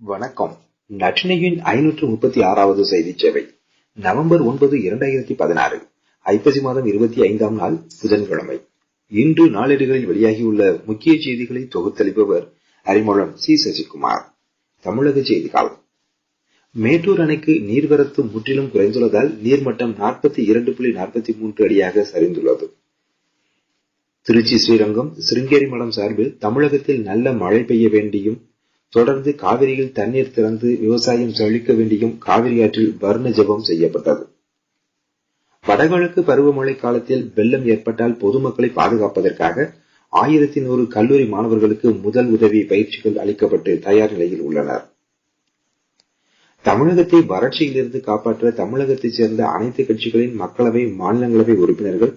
வணக்கம். நற்றினையின் ஐநூற்று முப்பத்தி ஆறாவது செய்தி சேவை நவம்பர் ஒன்பது இரண்டாயிரத்தி பதினாறு ஐப்பசி மாதம் இருபத்தி ஐந்தாம் நாள் புதன்கிழமை. இன்று நாளேடுகளில் வெளியாகியுள்ள முக்கிய செய்திகளை தொகுத்தளிப்பவர் அறிமுகம் சி. சசிகுமார். தமிழக செய்திகள். மேட்டூர் அணைக்கு நீர்வரத்து முற்றிலும் குறைந்துள்ளதால் நீர்மட்டம் நாற்பத்தி இரண்டு புள்ளி நாற்பத்தி மூன்று அடியாக சரிந்துள்ளது. திருச்சி ஸ்ரீரங்கம் சிருங்கேரி மடம் சார்பில் தமிழகத்தில் நல்ல மழை பெய்ய வேண்டியும் தொடர்ந்து காவிரியில் தண்ணீர் திறந்து விவசாயம் செழிக்க வேண்டியும் காவிரி ஆற்றில் வர்ண ஜபம் செய்யப்பட்டது. வடகிழக்கு பருவமழை காலத்தில் வெள்ளம் ஏற்பட்டால் பொதுமக்களை பாதுகாப்பதற்காக ஆயிரத்தி நூறு கல்லூரி மாணவர்களுக்கு முதல் உதவி பயிற்சிகள் அளிக்கப்பட்டு தயார் நிலையில் உள்ளனர். தமிழகத்தை வறட்சியிலிருந்து காப்பாற்ற தமிழகத்தைச் சேர்ந்த அனைத்து கட்சிகளின் மக்களவை மாநிலங்களவை உறுப்பினர்கள்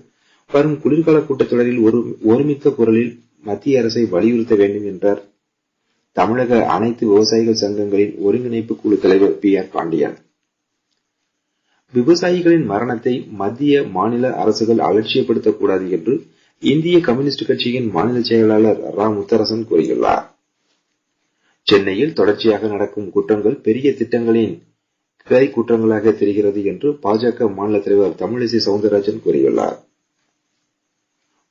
வரும் குளிர்கால கூட்டத்தொடரில் ஒரு ஒருமித்த குரலில் மத்திய அரசை வலியுறுத்த வேண்டும் என்றார் தமிழக அனைத்து விவசாயிகள் சங்கங்களின் ஒருங்கிணைப்பு குழு தலைவர் பி ஆர் பாண்டியன். விவசாயிகளின் மரணத்தை மத்திய மாநில அரசுகள் அலட்சியப்படுத்தக்கூடாது என்று இந்திய கம்யூனிஸ்ட் கட்சியின் மாநில செயலாளர் ரா. முத்தரசன் கூறியுள்ளார். சென்னையில் தொடர்ச்சியாக நடக்கும் குற்றங்கள் பெரிய திட்டங்களின் கிளை குற்றங்களாக தெரிகிறது என்று பாஜக மாநில தலைவர் தமிழிசை சவுந்தரராஜன் கூறியுள்ளார்.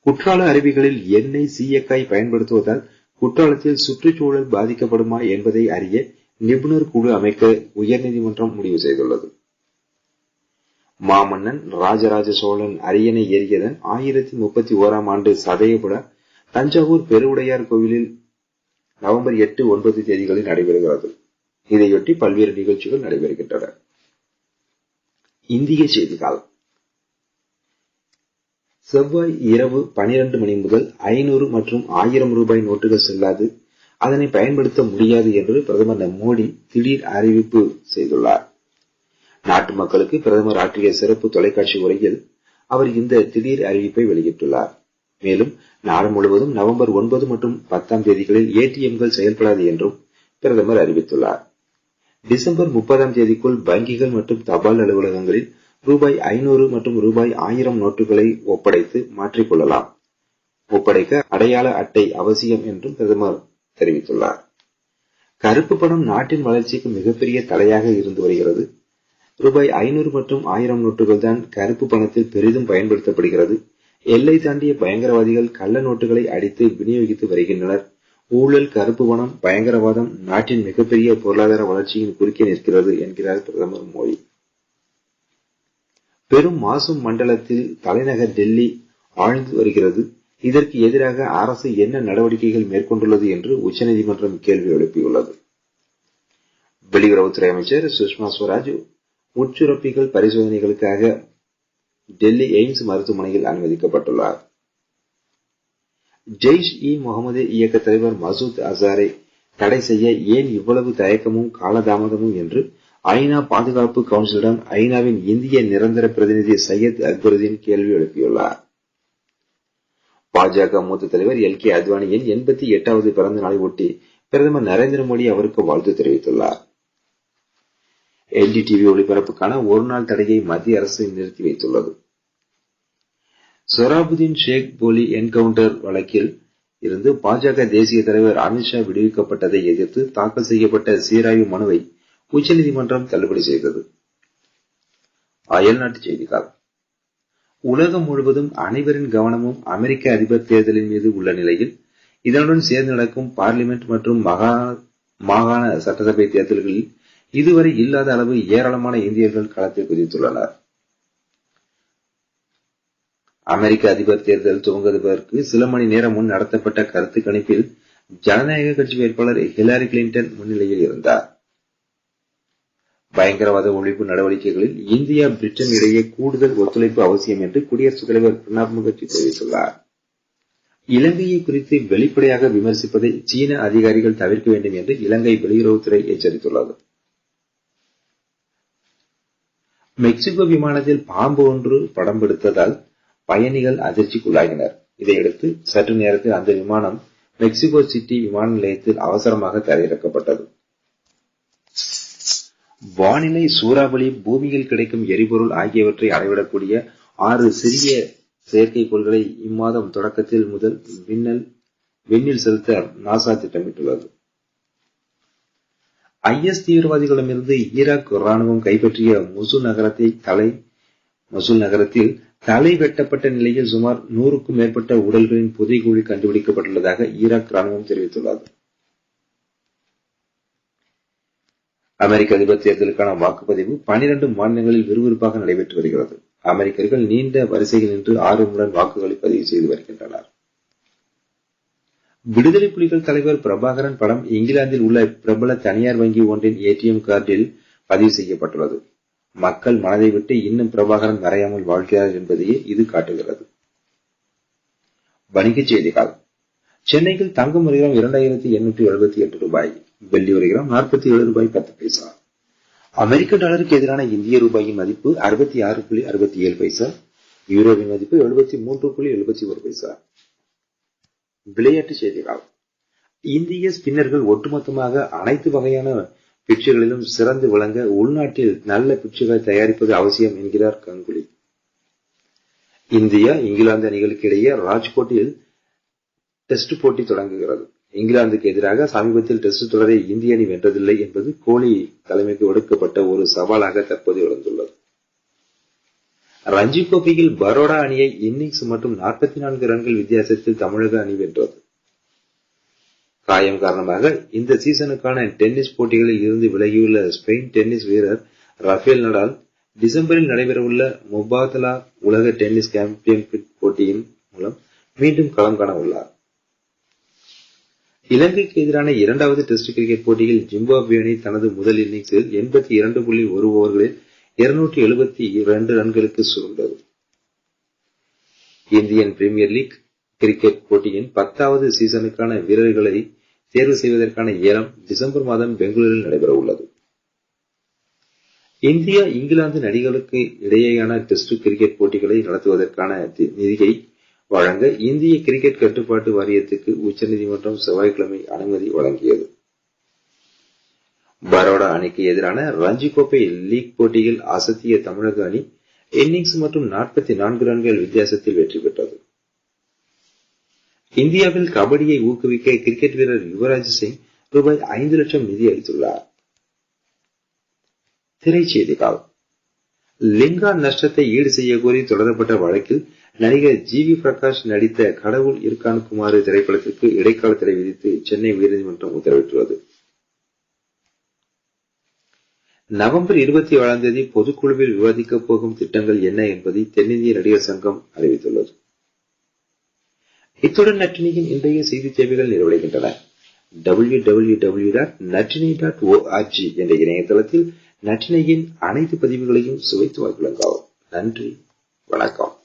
குற்றால அருவிகளில் எண்ணெய் சீயக்காய் பயன்படுத்துவதால் குற்றாலத்தில் சுற்றுச்சூழல் பாதிக்கப்படுமா என்பதை அறிய நிபுணர் குழு அமைக்க உயர்நீதிமன்றம் முடிவு செய்துள்ளது. மாமன்னன் ராஜராஜ சோழன் அரியணை ஏறியதன் ஆயிரத்தி முப்பத்தி ஓராம் ஆண்டு சதயபுட தஞ்சாவூர் பெருவுடையார் கோவிலில் நவம்பர் எட்டு ஒன்பது தேதிகளில் நடைபெறுகிறது. இதையொட்டி பல்வேறு நிகழ்ச்சிகள் நடைபெறுகின்றன. இந்திய செய்திகள். செவ்வாய் இரவு பனிரெண்டு மணி முதல் ஐநூறு மற்றும் ஆயிரம் ரூபாய் நோட்டுகள் செல்லாது. அதனை பயன்படுத்த முடியாது என்று பிரதமர் மோடி திடீர் அறிவிப்பு செய்துள்ளார். நாட்டு மக்களுக்கு பிரதமர் ஆற்றிய சிறப்பு தொலைக்காட்சி உரையில் அவர் இந்த திடீர் அறிவிப்பை வெளியிட்டுள்ளார். மேலும் நாடு முழுவதும் நவம்பர் ஒன்பது மற்றும் பத்தாம் தேதிகளில் ஏடிஎம்கள் செயல்படாது என்றும் பிரதமர் அறிவித்துள்ளார். டிசம்பர் முப்பதாம் தேதிக்குள் வங்கிகள் மற்றும் தபால் அலுவலகங்களில் ரூபாய் ஐநூறு மற்றும் ரூபாய் ஆயிரம் நோட்டுகளை ஒப்படைத்து மாற்றிக்கொள்ளலாம். ஒப்படைக்க அடையாள அட்டை அவசியம் என்றும் பிரதமர் தெரிவித்துள்ளார். கருப்பு பணம் நாட்டின் வளர்ச்சிக்கு மிகப்பெரிய தடையாக இருந்து வருகிறது. ரூபாய் ஐநூறு மற்றும் ஆயிரம் நோட்டுகள் தான் கருப்பு பணத்தில் பெரிதும் பயன்படுத்தப்படுகிறது. எல்லை தாண்டிய பயங்கரவாதிகள் கள்ள நோட்டுகளை அடித்து விநியோகித்து வருகின்றனர். ஊழல் கருப்பு பணம் பயங்கரவாதம் நாட்டின் மிகப்பெரிய பொருளாதார வளர்ச்சியின் குறுக்கே நிற்கிறது என்கிறார் பிரதமர் மோடி. பெரும் மாசும் மண்டலத்தில் தலைநகர் டெல்லி ஆழ்ந்து வருகிறது. இதற்கு எதிராக அரசு என்ன நடவடிக்கைகள் மேற்கொண்டுள்ளது என்று உச்சநீதிமன்றம் கேள்வி எழுப்பியுள்ளது. வெளியுறவுத்துறை அமைச்சர் சுஷ்மா ஸ்வராஜ் உட்சுரப்பிகள் பரிசோதனைகளுக்காக டெல்லி எய்ம்ஸ் மருத்துவமனையில் அனுமதிக்கப்பட்டுள்ளார். ஜெய்ஷ் இ முகமது இயக்க தலைவர் மசூத் அசாரை தடை செய்ய ஏன் இவ்வளவு தயக்கமும் காலதாமதமும் என்று ஐநா பாதுகாப்பு கவுன்சிலிடம் ஐநாவின் இந்திய நிரந்தர பிரதிநிதி சையத் அக்பருதீன் கேள்வி எழுப்பியுள்ளார். பாஜக மூத்த தலைவர் எல் கே அத்வானியின் எண்பத்தி எட்டாவது பிறந்த நாளை ஒட்டி பிரதமர் நரேந்திர மோடி அவருக்கு வாழ்த்து தெரிவித்துள்ளார். என்டிடிவி ஒளிபரப்புக்கான ஒருநாள் தடையை மத்திய அரசு நிறுத்தி வைத்துள்ளது. சொராபுதீன் ஷேக் போலி என்கவுண்டர் வழக்கில் இருந்து பாஜக தேசிய தலைவர் அமித்ஷா விடுவிக்கப்பட்டதை எதிர்த்து தாக்கல் செய்யப்பட்ட சீராய்வு மனுவை உச்சநீதிமன்றம் தள்ளுபடி செய்தது. அயல்நாட்டு செய்திகள். உலகம் முழுவதும் அனைவரின் கவனமும் அமெரிக்க அதிபர் தேர்தலின் மீது உள்ள நிலையில் இதனுடன் சேர்ந்து நடக்கும் பார்லிமெண்ட் மற்றும் மாகாண சட்டசபை தேர்தல்களில் இதுவரை இல்லாத அளவு ஏராளமான இந்தியர்கள் களத்தில் குதித்துள்ளனர். அமெரிக்க அதிபர் தேர்தல் துவங்குவதற்கு சில மணி நேரம் முன் நடத்தப்பட்ட கருத்து கணிப்பில் ஜனநாயக கட்சி வேட்பாளர் ஹிலாரி கிளின்டன் முன்னிலையில் இருந்தார். பயங்கரவாத ஒழிப்பு நடவடிக்கைகளில் இந்தியா பிரிட்டன் இடையே கூடுதல் ஒத்துழைப்பு அவசியம் என்று குடியரசுத் தலைவர் பிரணாப் முகர்ஜி தெரிவித்துள்ளார். இலங்கையை குறித்து வெளிப்படையாக விமர்சிப்பதை சீன அதிகாரிகள் தவிர்க்க வேண்டும் என்று இலங்கை வெளியுறவுத்துறை எச்சரித்துள்ளது. மெக்சிகோ விமானத்தில் பாம்பு ஒன்று படம் பிடித்ததால் பயணிகள் அதிர்ச்சிக்குள்ளாகினர். இதையடுத்து சற்று நேரத்தில் அந்த விமானம் மெக்சிகோ சிட்டி விமான நிலையத்தில் அவசரமாக தரையிறக்கப்பட்டது. வானிலை சூறாவளி பூமியில் கிடைக்கும் எரிபொருள் ஆகியவற்றை அளவிடக்கூடிய ஆறு சிறிய செயற்கைக்கோள்களை இம்மாதம் தொடக்கத்தில் முதல் விண்ணல் விண்ணில் செலுத்த நாசா திட்டமிட்டுள்ளது. ஐஎஸ் தீவிரவாதிகளிடமிருந்து ஈராக் ராணுவம் கைப்பற்றிய முசூல் நகரத்தை தலை மசூல் நகரத்தில் தலை வெட்டப்பட்ட நிலையில் சுமார் நூறுக்கும் மேற்பட்ட உடல்களின் புதைகுழி கண்டுபிடிக்கப்பட்டுள்ளதாக ஈராக் ராணுவம் தெரிவித்துள்ளது. அமெரிக்க அதிபர் தேர்தலுக்கான வாக்குப்பதிவு பனிரண்டு மாநிலங்களில் விறுவிறுப்பாக நடைபெற்று வருகிறது. அமெரிக்கர்கள் நீண்ட வரிசையில் நின்று ஆர்வமுடன் வாக்குகளை பதிவு செய்து வருகின்றனர். விடுதலை புலிகள் தலைவர் பிரபாகரன் படம் இங்கிலாந்தில் உள்ள பிரபல தனியார் வங்கி ஒன்றின் ஏடிஎம் கார்டில் பதிவு செய்யப்பட்டுள்ளது. மக்கள் மனதை விட்டு இன்னும் பிரபாகரன் மறையாமல் வாழ்கிறார் என்பதையே இது காட்டுகிறது. வணிகச் செய்திகள். சென்னையில் தங்கும் ஒரு இரண்டாயிரத்தி எண்ணூற்றி எழுபத்தி எட்டு ரூபாய். வெள்ளி ஒரு கிராம் நாற்பத்தி ஏழு ரூபாய் பத்து பைசா. அமெரிக்க டாலருக்கு எதிரான இந்திய ரூபாயின் மதிப்பு அறுபத்தி ஆறு புள்ளி அறுபத்தி ஏழு பைசா. யூரோவின் மதிப்பு எழுபத்தி மூன்று புள்ளி எழுபத்தி ஒரு பைசா. விளையாட்டு செய்திகள். இந்திய ஸ்பின்னர்கள் ஒட்டுமொத்தமாக அனைத்து வகையான பிட்சுகளிலும் சிறந்து விளங்க உள்நாட்டில் நல்ல பிட்சுகளை தயாரிப்பது அவசியம் என்கிறார் கங்குலி. இந்தியா இங்கிலாந்து அணிகளுக்கு இடையே ராஜ்கோட்டில் டெஸ்ட் போட்டி தொடங்குகிறது. இங்கிலாந்துக்கு எதிராக சமீபத்தில் டெஸ்ட் தொடரை இந்திய அணி வென்றதில்லை என்பது கோலி தலைமைக்கு ஒடுக்கப்பட்ட ஒரு சவாலாக தற்போது எழுந்துள்ளது. ரஞ்சி கோப்பையில் பரோடா அணியை இன்னிங்ஸ் மற்றும் நாற்பத்தி நான்கு ரன்கள் வித்தியாசத்தில் தமிழக அணி வென்றது. காயம் காரணமாக இந்த சீசனுக்கான டென்னிஸ் போட்டிகளில் இருந்து விலகியுள்ள ஸ்பெயின் டென்னிஸ் வீரர் ரஃபேல் நடால் டிசம்பரில் நடைபெறவுள்ள முபாதலா உலக டென்னிஸ் சாம்பியன்ஷிப் போட்டியின் மூலம் மீண்டும் களம் காண உள்ளார். இலங்கைக்கு எதிரான இரண்டாவது டெஸ்ட் கிரிக்கெட் போட்டியில் ஜிம்பாப்வே அணி தனது முதல் இன்னிங்ஸில் எண்பத்தி இரண்டு புள்ளி ஒரு ஓவர்களில் இருநூற்றி எழுபத்தி இரண்டு ரன்களுக்கு சுருண்டது. இந்தியன் பிரீமியர் லீக் கிரிக்கெட் போட்டியின் பத்தாவது சீசனுக்கான வீரர்களை தேர்வு செய்வதற்கான ஏலம் டிசம்பர் மாதம் பெங்களூரில் நடைபெற உள்ளது இந்தியா இங்கிலாந்து நடிகளுக்கு இடையேயான டெஸ்ட் கிரிக்கெட் போட்டிகளை நடத்துவதற்கான நிதியை வழங்க இந்திய கிரிக்கெட் கட்டுப்பாட்டு வாரியத்துக்கு உச்சநீதிமன்றம் செவ்வாய்க்கிழமை அனுமதி வழங்கியது. பரோடா அணிக்கு எதிரான ரஞ்சி கோப்பை லீக் போட்டியில் அசத்திய தமிழக அணி இன்னிங்ஸ் மற்றும் நாற்பத்தி நான்கு ரன்கள் வித்தியாசத்தில் வெற்றி பெற்றது. இந்தியாவில் கபடியை ஊக்குவிக்க கிரிக்கெட் வீரர் யுவராஜ் சிங் ரூபாய் ஐந்து லட்சம் நிதி அளித்துள்ளார். திரைச்செய்திகள். லிங்கா நஷ்டத்தை ஈடு செய்ய கோரி தொடரப்பட்ட வழக்கில் நடிகர் ஜி வி பிரகாஷ் நடித்த கடவுள் இருக்கான் குமார் திரைப்படத்திற்கு இடைக்கால தடை விதித்து சென்னை உயர்நீதிமன்றம் உத்தரவிட்டுள்ளது. நவம்பர் இருபத்தி ஏழாம் தேதி பொதுக்குழுவில் விவாதிக்கப் போகும் திட்டங்கள் என்ன என்பதை தென்னிந்திய நடிகர் சங்கம் அறிவித்துள்ளது. இத்துடன் நற்றினியின் இன்றைய செய்தி சேவைகள் நிறைவடைகின்றன. W W W dot Natrinai dot O R G என்ற இணையதளத்தில் நற்றினையின் அனைத்து பதிவுகளையும் சுவைத்து வாய்ப்புள்ளங்காவும் நன்றி. வணக்கம்.